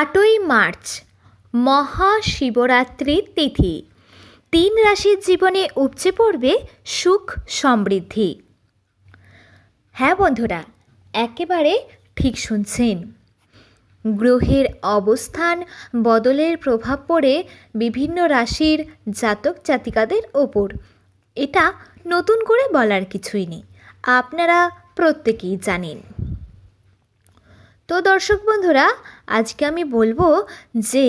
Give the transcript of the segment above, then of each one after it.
আটই মার্চ, মহাশিবরাত্রির তিথি। তিন রাশির জীবনে উপচে পড়বে সুখ সমৃদ্ধি। হ্যাঁ বন্ধুরা, একেবারে ঠিক শুনছেন। গ্রহের অবস্থান, বদলের প্রভাব পড়ে বিভিন্ন রাশির জাতক জাতিকাদের ওপর। এটা নতুন করে বলার কিছুই নেই। আপনারা প্রত্যেকেই জানেন। তো দর্শক বন্ধুরা, আজকে আমি বলব যে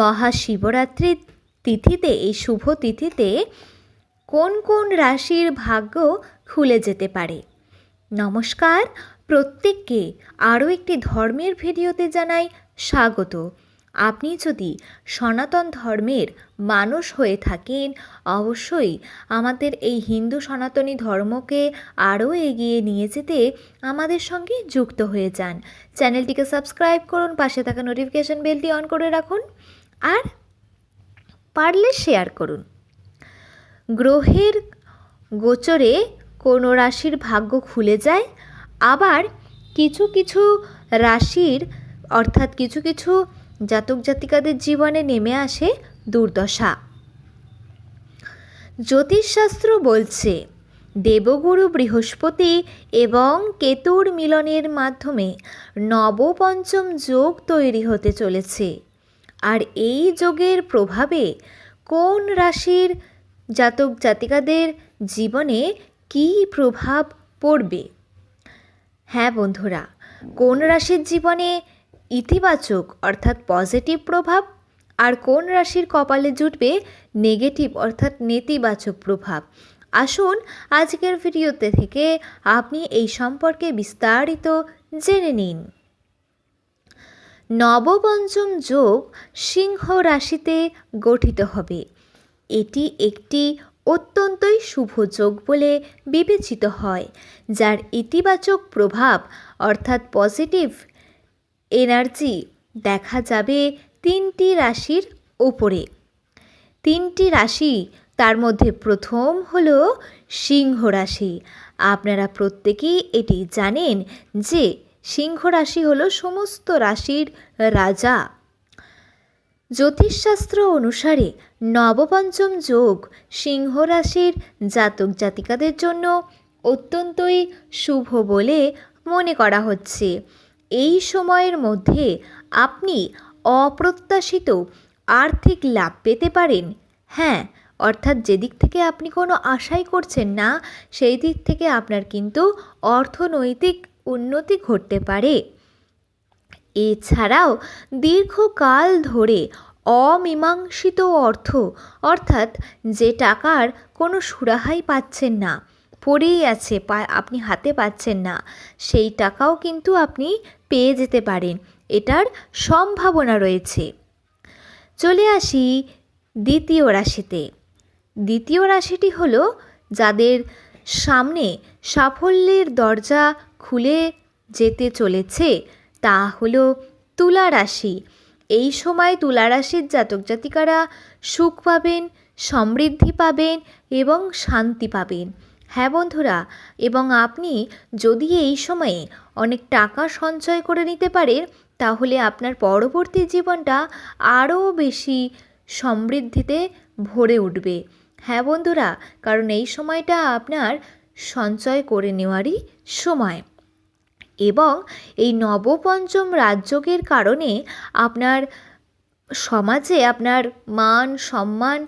মহাশিবরাত্রির তিথিতে, এই শুভ তিথিতে কোন কোন রাশির ভাগ্য খুলে যেতে পারে? নমস্কার, প্রত্যেককে আরও একটি ধর্মের ভিডিওতে জানাই স্বাগত। আপনি যদি সনাতন ধর্মের মানুষ হয়ে থাকেন, অবশ্যই আমাদের এই হিন্দু সনাতনী ধর্মকে আরও এগিয়ে নিয়ে যেতে আমাদের সঙ্গে যুক্ত হয়ে যান। চ্যানেলটিকে সাবস্ক্রাইব করুন, পাশে থাকা নোটিফিকেশন বেলটি অন করে রাখুন আর পারলে শেয়ার করুন। গ্রহের গোচরে কোনো রাশির ভাগ্য খুলে যায়, আবার কিছু কিছু রাশির অর্থাৎ কিছু কিছু জাতক জাতিকাদের জীবনে নেমে আসে দুর্দশা। জ্যোতিষশাস্ত্র বলছে, দেবগুরু বৃহস্পতি এবং কেতুর মিলনের মাধ্যমে নবপঞ্চম যোগ তৈরি হতে চলেছে। আর এই যোগের প্রভাবে কোন রাশির জাতক জাতিকাদের জীবনে কী প্রভাব পড়বে? হ্যাঁ বন্ধুরা, কোন রাশির জীবনে ইতিবাচক, অর্থাৎ পজিটিভ প্রভাব? আর কোন রাশির কপালে জুটবে? নেগেটিভ, অর্থাৎ নেতিবাচক প্রভাব? আসুন আজকের ভিডিওতে থেকে আপনি এই সম্পর্কে বিস্তারিত জেনে নিন। নবপঞ্চম যোগ সিংহ রাশিতে গঠিত হবে। এটি একটি অত্যন্তই শুভ যোগ বলে বিবেচিত হয়, যার ইতিবাচক প্রভাব, অর্থাৎ পজিটিভ এনার্জি দেখা যাবে তিনটি রাশির ওপরে। তিনটি রাশি তার মধ্যে প্রথম হল সিংহ রাশি। আপনারা প্রত্যেকেই এটি জানেন যে সিংহ রাশি হল সমস্ত রাশির রাজা। জ্যোতিষশাস্ত্র অনুসারে নবপঞ্চম যোগ সিংহ রাশির জাতক জাতিকাদের জন্য অত্যন্তই শুভ বলে মনে করা হচ্ছে। এই সময়ের মধ্যে আপনি অপ্রত্যাশিত আর্থিক লাভ পেতে পারেন। হ্যাঁ অর্থাৎ যেদিক থেকে আপনি কোনো আশাই করছেন না, সেই দিক থেকে আপনার কিন্তু অর্থনৈতিক উন্নতি ঘটতে পারে। এছাড়াও দীর্ঘকাল ধরে অমীমাংসিত অর্থ, অর্থাৎ যে টাকার কোনো সুরাহাই পাচ্ছেন না পড়েই আছে আপনি হাতে পাচ্ছেন না। সেই টাকাও কিন্তু আপনি পেয়ে যেতে পারেন। এটার সম্ভাবনা রয়েছে। চলে আসি দ্বিতীয় রাশিতে। দ্বিতীয় রাশিটি হলো যাদের সামনে সাফল্যের দরজা খুলে যেতে চলেছে, তা হলো তুলা রাশি। এই সময় তুলা রাশির জাতক জাতিকারা সুখ পাবেন, সমৃদ্ধি পাবেন এবং শান্তি পাবেন। হ্যাঁ বন্ধুরা, এবং আপনি যদি এই সময়ে অনেক টাকা সঞ্চয় করে নিতে পারেন, তাহলে আপনার পরবর্তী জীবনটা আরও বেশি সমৃদ্ধিতে ভরে উঠবে। হ্যাঁ বন্ধুরা, কারণ এই সময়টা আপনার সঞ্চয় করে নেওয়ারই সময়। এবং এই নবপঞ্চম রাজযোগের কারণে আপনার সমাজে আপনার মান, সম্মান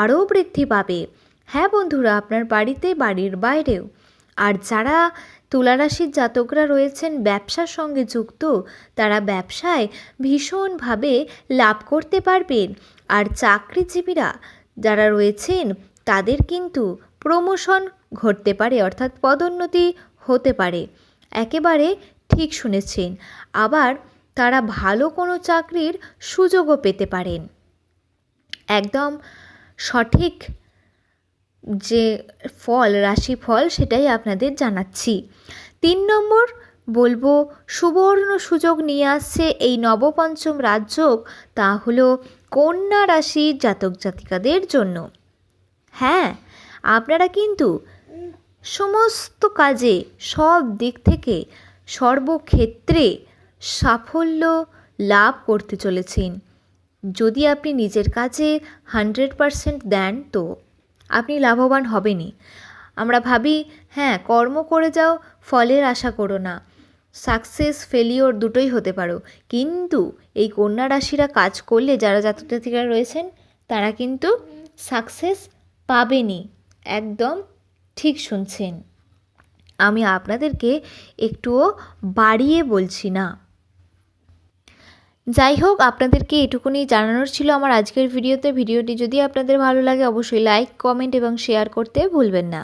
আরও বৃদ্ধি পাবে। হ্যাঁ বন্ধুরা, আপনার বাড়িতে, বাড়ির বাইরেও। আর যারা তুলারাশির জাতকরা রয়েছেন, ব্যবসার সঙ্গে যুক্ত, তারা ব্যবসায় ভীষণভাবে লাভ করতে পারবেন। আর চাকরিজীবীরা যারা রয়েছেন, তাদের কিন্তু প্রমোশন ঘটতে পারে, অর্থাৎ পদোন্নতি হতে পারে। একেবারে ঠিক শুনেছেন। আবার তারা ভালো কোনো চাকরির সুযোগও পেতে পারেন। একদম সঠিক যে ফল রাশি ফল সেটাই আপনাদের জানাচ্ছি। তিন নম্বর, বলব সুবর্ণ সুযোগ নিয়ে আসছে এই নবপঞ্চম রাজযোগ তা হলো কন্যা রাশির জাতক জাতিকাদের জন্য। হ্যাঁ আপনারা কিন্তু সমস্ত কাজে সব দিক থেকে সর্বক্ষেত্রে সাফল্য লাভ করতে চলেছেন। যদি আপনি নিজের কাজে হান্ড্রেড পারসেন্ট দেন, তো আপনি লাভবান হবেনই। আমরা ভাবি হ্যাঁ কর্ম করে যাও, ফলের আশা করো না। সাকসেস, ফেলিওর দুটোই হতে পারো। কিন্তু এই কন্যা রাশিরা কাজ করলে যারা জাতক জাতিকা রয়েছেন, তারা কিন্তু সাকসেস পাবেনই। একদম ঠিক শুনছেন। আমি আপনাদেরকে একটুও বাড়িয়ে বলছি না। যাই হোক আপনাদেরকে এটুকুনি জানানোর ছিল আমার আজকের ভিডিওতে। ভিডিওটি যদি আপনাদের ভালো লাগে, অবশ্যই লাইক কমেন্ট এবং শেয়ার করতে ভুলবেন না।